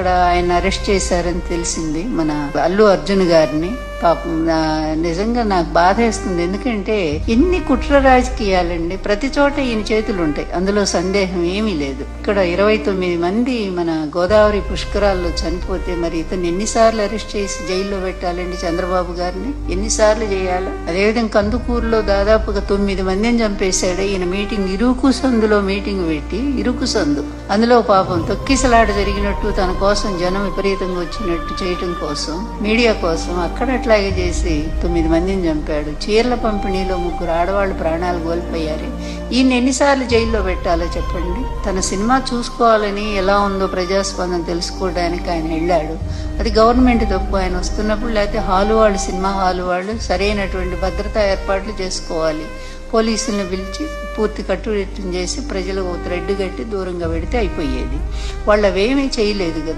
అక్కడ ఆయన అరెస్ట్ చేశారని తెలిసింది మన అల్లు అర్జున్ గారిని. పాపం నా- నిజంగా నాకు బాధ వేస్తుంది. ఎందుకంటే ఎన్ని కుట్ర రాజకీయాలండి. ప్రతి చోట ఈయన చేతులు ఉంటాయి. అందులో సందేహం ఏమీ లేదు. ఇక్కడ ఇరవై తొమ్మిది మంది మన గోదావరి పుష్కరాల్లో చనిపోతే మరి ఇతను ఎన్నిసార్లు అరెస్ట్ చేసి జైల్లో పెట్టాలండి చంద్రబాబు గారిని? ఎన్నిసార్లు చేయాలి? అదేవిధంగా కందుకూరులో దాదాపుగా తొమ్మిది మందిని చంపేశాడు. ఈయన మీటింగ్ ఇరుకు సందులో మీటింగ్ పెట్టి ఇరుకు సందు. అందులో పాపం తొక్కిసలాట జరిగినట్టు తన కోసం జనం విపరీతంగా వచ్చినట్టు చేయటం కోసం మీడియా కోసం అక్కడ అట్లాగే చేసి తొమ్మిది మందిని చంపాడు. చీరల పంపిణీలో ముగ్గురు ఆడవాళ్ళు ప్రాణాలు కోల్పోయారు. ఈయన ఎన్నిసార్లు జైల్లో పెట్టాలో చెప్పండి. తన సినిమా చూసుకోవాలని ఎలా ఉందో ప్రజాస్పందన తెలుసుకోవడానికి ఆయన వెళ్ళాడు. అది గవర్నమెంట్ తప్పు. ఆయన వస్తున్నప్పుడు లేకపోతే హాలు వాళ్ళు సినిమా హాలు వాళ్ళు సరైనటువంటి భద్రతా ఏర్పాట్లు చేసుకోవాలి. పోలీసులను పిలిచి పూర్తి కట్టుదిట్టం చేసి ప్రజలకు త్రెడ్డు థ్రెడ్ కట్టి దూరంగా పెడితే అయిపోయేది. వాళ్ళు అవేమీ చేయలేదు కదా.